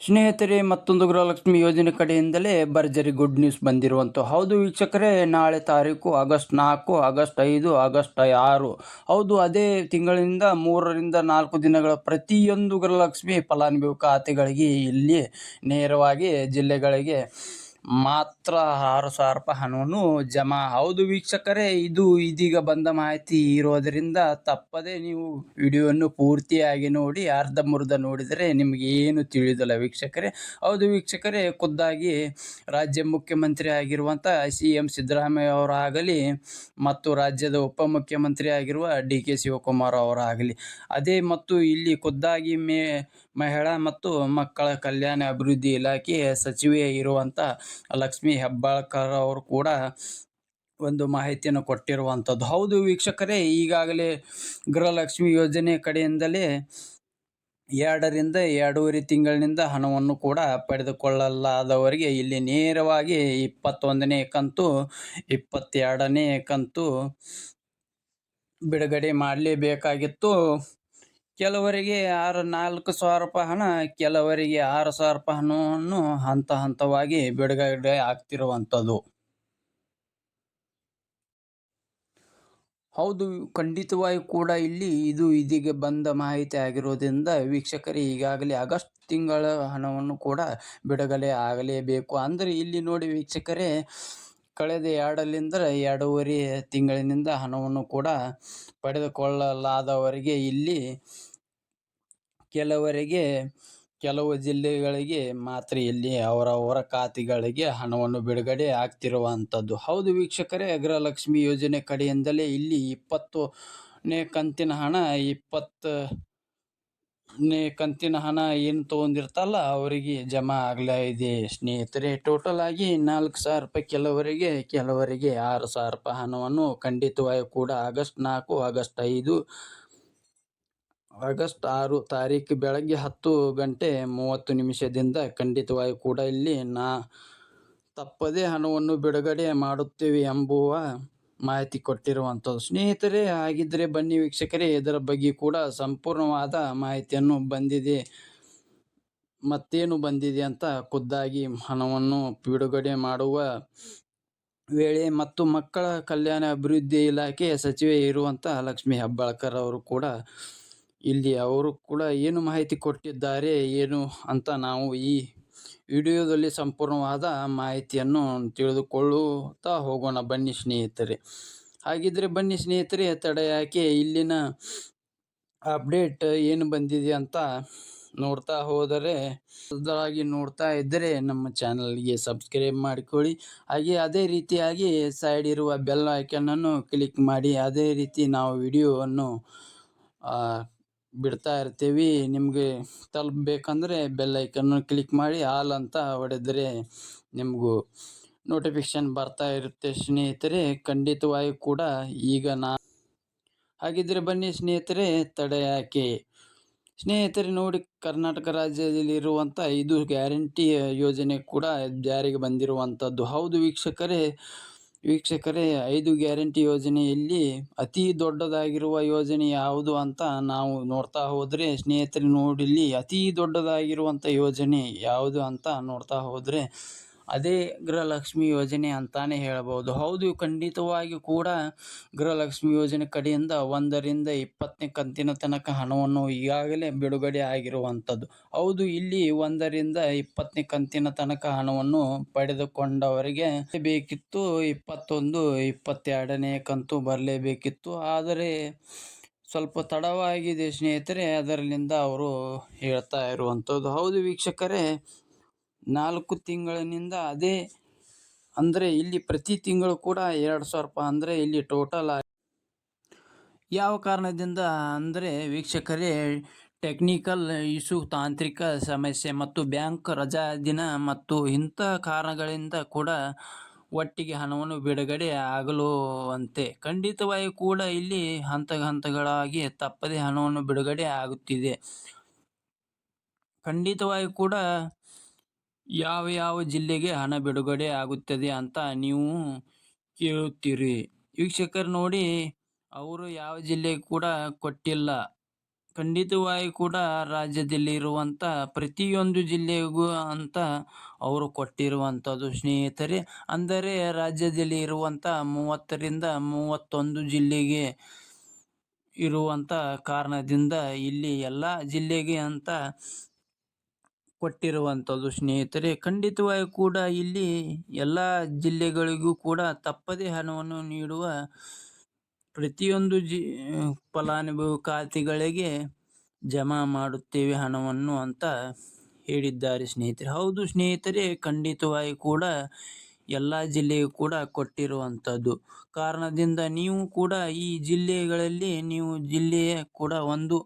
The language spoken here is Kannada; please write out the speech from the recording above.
ಸ್ನೇಹಿತರೆ, ಮತ್ತೊಂದು ಗೃಹಲಕ್ಷ್ಮಿ ಯೋಜನೆ ಕಡೆಯಿಂದಲೇ ಭರ್ಜರಿ ಗುಡ್ ನ್ಯೂಸ್ ಬಂದಿರುವಂಥ ಹೌದು ವೀಕ್ಷಕರೇ, ನಾಳೆ ತಾರೀಕು ಆಗಸ್ಟ್ ನಾಲ್ಕು, ಆಗಸ್ಟ್ ಐದು, ಆಗಸ್ಟ್ ಆರು. ಹೌದು, ಅದೇ ತಿಂಗಳಿನಿಂದ ಮೂರರಿಂದ ನಾಲ್ಕು ದಿನಗಳ ಪ್ರತಿಯೊಂದು ಗೃಹಲಕ್ಷ್ಮಿ ಫಲಾನುಭವಿ ಖಾತೆಗಳಿಗೆ ಇಲ್ಲಿ ನೇರವಾಗಿ ಜಿಲ್ಲೆಗಳಿಗೆ ಮಾತ್ರ ಆರು ಸಾವಿರ ರೂಪಾಯಿ ಹಣವನ್ನು ಜಮಾ. ಹೌದು ವೀಕ್ಷಕರೇ, ಇದು ಇದೀಗ ಬಂದ ಮಾಹಿತಿ. ಇರೋದರಿಂದ ತಪ್ಪದೆ ನೀವು ವಿಡಿಯೋವನ್ನು ಪೂರ್ತಿಯಾಗಿ ನೋಡಿ ಅರ್ಧಂಬರ್ಧ ನೋಡಿದರೆ ನಿಮಗೆ ಏನು ತಿಳಿಯೋದಿಲ್ಲ ವೀಕ್ಷಕರೇ. ಹೌದು ವೀಕ್ಷಕರೇ, ಖುದ್ದಾಗಿ ರಾಜ್ಯ ಮುಖ್ಯಮಂತ್ರಿ ಆಗಿರುವಂಥ ಸಿ ಎಂ ಸಿದ್ದರಾಮಯ್ಯ ಅವರಾಗಲಿ ಮತ್ತು ರಾಜ್ಯದ ಉಪಮುಖ್ಯಮಂತ್ರಿ ಆಗಿರುವ ಡಿ ಕೆ ಶಿವಕುಮಾರ್ ಅವರಾಗಲಿ. ಅದೇ ಮತ್ತು ಇಲ್ಲಿ ಖುದ್ದಾಗಿ ಮೇ ಮಹಿಳಾ ಮತ್ತು ಮಕ್ಕಳ ಕಲ್ಯಾಣ ಅಭಿವೃದ್ಧಿ ಇಲಾಖೆ ಸಚಿವೆ ಇರುವಂಥ ಲಕ್ಷ್ಮೀ ಹೆಬ್ಬಾಳ್ಕರ್ ಅವರು ಕೂಡ ಒಂದು ಮಾಹಿತಿಯನ್ನು ಕೊಟ್ಟಿರುವಂಥದ್ದು ಹೌದು ವೀಕ್ಷಕರೇ, ಈಗಾಗಲೇ ಗೃಹಲಕ್ಷ್ಮಿ ಯೋಜನೆ ಕಡೆಯಿಂದಲೇ ಎರಡರಿಂದ ಎರಡೂವರೆ ತಿಂಗಳಿನಿಂದ ಹಣವನ್ನು ಕೂಡ ಪಡೆದುಕೊಳ್ಳಲಾದವರಿಗೆ ಇಲ್ಲಿ ನೇರವಾಗಿ ಇಪ್ಪತ್ತೊಂದನೇ ಕಂತು, ಇಪ್ಪತ್ತೆರಡನೇ ಕಂತು ಬಿಡುಗಡೆ ಮಾಡಲೇಬೇಕಾಗಿತ್ತು. ಕೆಲವರಿಗೆ ಆರು ನಾಲ್ಕು ಸಾವಿರ ರೂಪಾಯಿ ಹಣ, ಕೆಲವರಿಗೆ ಆರು ಸಾವಿರ ರೂಪಾಯಿ ಹಣವನ್ನು ಹಂತ ಹಂತವಾಗಿ ಬಿಡುಗಡೆ ಆಗ್ತಿರುವಂಥದ್ದು. ಹೌದು, ಖಂಡಿತವಾಗಿ ಕೂಡ ಇಲ್ಲಿ ಇದು ಇದೀಗ ಬಂದ ಮಾಹಿತಿ ಆಗಿರೋದ್ರಿಂದ ವೀಕ್ಷಕರೇ ಈಗಾಗಲೇ ಆಗಸ್ಟ್ ತಿಂಗಳ ಹಣವನ್ನು ಕೂಡ ಬಿಡುಗಡೆ ಆಗಲೇಬೇಕು. ಅಂದರೆ ಇಲ್ಲಿ ನೋಡಿ ವೀಕ್ಷಕರೇ ಕಳೆದ ಎರಡರಿಂದ ಎರಡೂವರೆ ತಿಂಗಳಿನಿಂದ ಹಣವನ್ನು ಕೂಡ ಪಡೆದುಕೊಳ್ಳಲಾದವರಿಗೆ ಇಲ್ಲಿ ಕೆಲವರಿಗೆ, ಕೆಲವು ಜಿಲ್ಲೆಗಳಿಗೆ ಮಾತ್ರ ಇಲ್ಲಿ ಅವರವರ ಖಾತೆಗಳಿಗೆ ಹಣವನ್ನು ಬಿಡುಗಡೆ ಆಗ್ತಿರುವಂಥದ್ದು. ಹೌದು ವೀಕ್ಷಕರೇ, ಅಗ್ರಲಕ್ಷ್ಮಿ ಯೋಜನೆ ಕಡೆಯಿಂದಲೇ ಇಲ್ಲಿ ಇಪ್ಪತ್ತನೇ ಕಂತಿನ ಹಣ ಇಪ್ಪತ್ತನೇ ಕಂತಿನ ಹಣ ಏನು ತೊಗೊಂಡಿರ್ತಲ್ಲ ಅವರಿಗೆ ಜಮಾ ಆಗಲೇ ಇದೆ. ಸ್ನೇಹಿತರೆ ಟೋಟಲ್ ಆಗಿ ನಾಲ್ಕು ಸಾವಿರ ರೂಪಾಯಿ ಕೆಲವರಿಗೆ ಕೆಲವರಿಗೆ ಆರು ಸಾವಿರ ರೂಪಾಯಿ ಹಣವನ್ನು ಖಂಡಿತವಾಗಿ ಕೂಡ ಆಗಸ್ಟ್ ನಾಲ್ಕು, ಆಗಸ್ಟ್ ಐದು, ಆಗಸ್ಟ್ ಆರು ತಾರೀಕು ಬೆಳಗ್ಗೆ ಹತ್ತು ಗಂಟೆ ಮೂವತ್ತು ನಿಮಿಷದಿಂದ ಖಂಡಿತವಾಗಿ ಕೂಡ ಇಲ್ಲಿ ನಾ ತಪ್ಪದೇ ಹಣವನ್ನು ಬಿಡುಗಡೆ ಮಾಡುತ್ತೇವೆ ಎಂಬುವ ಮಾಹಿತಿ ಕೊಟ್ಟಿರುವಂಥದ್ದು. ಸ್ನೇಹಿತರೇ ಹಾಗಿದ್ದರೆ ಬನ್ನಿ ವೀಕ್ಷಕರೇ, ಇದರ ಬಗ್ಗೆ ಕೂಡ ಸಂಪೂರ್ಣವಾದ ಮಾಹಿತಿಯನ್ನು ಬಂದಿದೆ. ಮತ್ತೇನು ಬಂದಿದೆ ಅಂತ ಖುದ್ದಾಗಿ ಹಣವನ್ನು ಬಿಡುಗಡೆ ಮಾಡುವ ವೇಳೆ ಮತ್ತು ಮಕ್ಕಳ ಕಲ್ಯಾಣ ಅಭಿವೃದ್ಧಿ ಇಲಾಖೆ ಸಚಿವೆ ಇರುವಂಥ ಲಕ್ಷ್ಮೀ ಹೆಬ್ಬಾಳ್ಕರ್ ಅವರು ಕೂಡ ಇಲ್ಲಿ ಅವರು ಕೂಡ ಏನು ಮಾಹಿತಿ ಕೊಟ್ಟಿದ್ದಾರೆ, ಏನು ಅಂತ ನಾವು ಈ ವಿಡಿಯೋದಲ್ಲಿ ಸಂಪೂರ್ಣವಾದ ಮಾಹಿತಿಯನ್ನು ತಿಳಿದುಕೊಳ್ಳುತ್ತಾ ಹೋಗೋಣ. ಬನ್ನಿ ಸ್ನೇಹಿತರೆ. ಹಾಗಿದ್ರೆ ಬನ್ನಿ ಸ್ನೇಹಿತರೆ, ತಡೆ ಯಾಕೆ ಇಲ್ಲಿನ ಅಪ್ಡೇಟ್ ಏನು ಬಂದಿದೆ ಅಂತ ನೋಡ್ತಾ ಹೋದರೆ ಸದಾಗಿ ನೋಡ್ತಾ ಇದ್ದರೆ ನಮ್ಮ ಚಾನಲ್ಗೆ ಸಬ್ಸ್ಕ್ರೈಬ್ ಮಾಡಿಕೊಳ್ಳಿ. ಹಾಗೆ ಅದೇ ರೀತಿಯಾಗಿ ಸೈಡ್ ಇರುವ ಬೆಲ್ ಐಕನನ್ನು ಕ್ಲಿಕ್ ಮಾಡಿ. ಅದೇ ರೀತಿ ನಾವು ವಿಡಿಯೋವನ್ನು ಬಿಡ್ತಾ ಇರ್ತೀವಿ. ನಿಮಗೆ ತಲುಪಬೇಕಂದ್ರೆ ಬೆಲ್ ಐಕನ್ನು ಕ್ಲಿಕ್ ಮಾಡಿ ಆಲ್ ಅಂತ ಹೊಡೆದ್ರೆ ನಿಮಗೂ ನೋಟಿಫಿಕೇಶನ್ ಬರ್ತಾ ಇರುತ್ತೆ ಸ್ನೇಹಿತರೆ. ಖಂಡಿತವಾಗಿ ಕೂಡ ಈಗ ನಾ ಹಾಗಿದ್ರೆ ಬನ್ನಿ ಸ್ನೇಹಿತರೆ, ತಡೆ ಯಾಕೆ ಸ್ನೇಹಿತರೆ, ನೋಡಿ ಕರ್ನಾಟಕ ರಾಜ್ಯದಲ್ಲಿರುವಂಥ ಇದು ಗ್ಯಾರಂಟಿ ಯೋಜನೆ ಕೂಡ ಜಾರಿಗೆ ಬಂದಿರುವಂಥದ್ದು ಹೌದು ವೀಕ್ಷಕರೇ ವೀಕ್ಷಕರೇ, ಐದು ಗ್ಯಾರಂಟಿ ಯೋಜನೆಯಲ್ಲಿ ಅತಿ ದೊಡ್ಡದಾಗಿರುವ ಯೋಜನೆ ಯಾವುದು ಅಂತ ನಾವು ನೋಡ್ತಾ ಹೋದರೆ, ಸ್ನೇಹಿತರೆ ನೋಡಿಲ್ಲಿ ಅತಿ ದೊಡ್ಡದಾಗಿರುವಂಥ ಯೋಜನೆ ಯಾವುದು ಅಂತ ನೋಡ್ತಾ ಹೋದರೆ ಅದೇ ಗೃಹಲಕ್ಷ್ಮಿ ಯೋಜನೆ ಅಂತಾನೆ ಹೇಳ್ಬೋದು. ಹೌದು ಖಂಡಿತವಾಗಿ ಕೂಡ ಗೃಹಲಕ್ಷ್ಮಿ ಯೋಜನೆ ಕಡೆಯಿಂದ ಒಂದರಿಂದ ಇಪ್ಪತ್ತನೇ ಕಂತಿನ ತನಕ ಹಣವನ್ನು ಈಗಾಗಲೇ ಬಿಡುಗಡೆ ಆಗಿರುವಂಥದ್ದು. ಹೌದು, ಇಲ್ಲಿ ಒಂದರಿಂದ ಇಪ್ಪತ್ತನೇ ಕಂತಿನ ತನಕ ಹಣವನ್ನು ಪಡೆದುಕೊಂಡವರಿಗೆ ಬೇಕಿತ್ತು, ಇಪ್ಪತ್ತೊಂದು, ಇಪ್ಪತ್ತೆರಡನೇ ಕಂತು ಬರಲೇಬೇಕಿತ್ತು. ಆದರೆ ಸ್ವಲ್ಪ ತಡವಾಗಿದೆ ಸ್ನೇಹಿತರೆ, ಅದರಲ್ಲಿಂದ ಅವರು ಹೇಳ್ತಾ ಇರುವಂಥದ್ದು. ಹೌದು, ವೀಕ್ಷಕರೇ ನಾಲ್ಕು ತಿಂಗಳಿನಿಂದ ಅದೇ, ಅಂದರೆ ಇಲ್ಲಿ ಪ್ರತಿ ತಿಂಗಳು ಕೂಡ ಎರಡು ಸಾವಿರ ರೂಪಾಯಿ, ಅಂದರೆ ಇಲ್ಲಿ ಟೋಟಲ್ ಯಾವ ಕಾರಣದಿಂದ, ಅಂದರೆ ವೀಕ್ಷಕರೇ ಟೆಕ್ನಿಕಲ್ ಇಶ್ಯೂ ತಾಂತ್ರಿಕ ಸಮಸ್ಯೆ ಮತ್ತು ಬ್ಯಾಂಕ್ ರಜಾ ದಿನ ಮತ್ತು ಇಂಥ ಕಾರಣಗಳಿಂದ ಕೂಡ ಒಟ್ಟಿಗೆ ಹಣವನ್ನು ಬಿಡುಗಡೆ ಆಗಲುವಂತೆ. ಖಂಡಿತವಾಗಿ ಕೂಡ ಇಲ್ಲಿ ಹಂತ ಹಂತಗಳಾಗಿ ತಪ್ಪದೆ ಹಣವನ್ನು ಬಿಡುಗಡೆ ಆಗುತ್ತಿದೆ. ಖಂಡಿತವಾಗಿ ಕೂಡ ಯಾವ ಯಾವ ಜಿಲ್ಲೆಗೆ ಹಣ ಬಿಡುಗಡೆ ಆಗುತ್ತದೆ ಅಂತ ನೀವು ಕೇಳುತ್ತೀರಿ. ವೀಕ್ಷಕರು ನೋಡಿ, ಅವರು ಯಾವ ಜಿಲ್ಲೆಗೆ ಕೂಡ ಕೊಟ್ಟಿಲ್ಲ. ಖಂಡಿತವಾಗಿ ಕೂಡ ರಾಜ್ಯದಲ್ಲಿರುವಂಥ ಪ್ರತಿಯೊಂದು ಜಿಲ್ಲೆಗೂ ಅಂತ ಅವರು ಕೊಟ್ಟಿರುವಂಥದ್ದು, ಸ್ನೇಹಿತರೆ. ಅಂದರೆ ರಾಜ್ಯದಲ್ಲಿ ಇರುವಂಥ ಮೂವತ್ತರಿಂದ ಮೂವತ್ತೊಂದು ಜಿಲ್ಲೆಗೆ ಇರುವಂಥ ಕಾರಣದಿಂದ ಇಲ್ಲಿ ಎಲ್ಲ ಜಿಲ್ಲೆಗೆ ಅಂತ ಕೊಟ್ಟಿರುವಂಥದ್ದು ಸ್ನೇಹಿತರೆ, ಖಂಡಿತವಾಗಿ ಕೂಡ ಇಲ್ಲಿ ಎಲ್ಲ ಜಿಲ್ಲೆಗಳಿಗೂ ಕೂಡ ತಪ್ಪದೇ ಹಣವನ್ನು ನೀಡುವ ಪ್ರತಿಯೊಂದು ಜಿ ಫಲಾನುಭವಿ ಖಾತೆಗಳಿಗೆ ಜಮಾ ಮಾಡುತ್ತೇವೆ ಹಣವನ್ನು ಅಂತ ಹೇಳಿದ್ದಾರೆ ಸ್ನೇಹಿತರೆ. ಹೌದು ಸ್ನೇಹಿತರೆ, ಖಂಡಿತವಾಗಿ ಕೂಡ ಎಲ್ಲ ಜಿಲ್ಲೆಗೂ ಕೂಡ ಕೊಟ್ಟಿರುವಂಥದ್ದು. ಕಾರಣದಿಂದ ನೀವು ಕೂಡ ಈ ಜಿಲ್ಲೆಗಳಲ್ಲಿ ನೀವು ಜಿಲ್ಲೆಯ ಕೂಡ ಒಂದು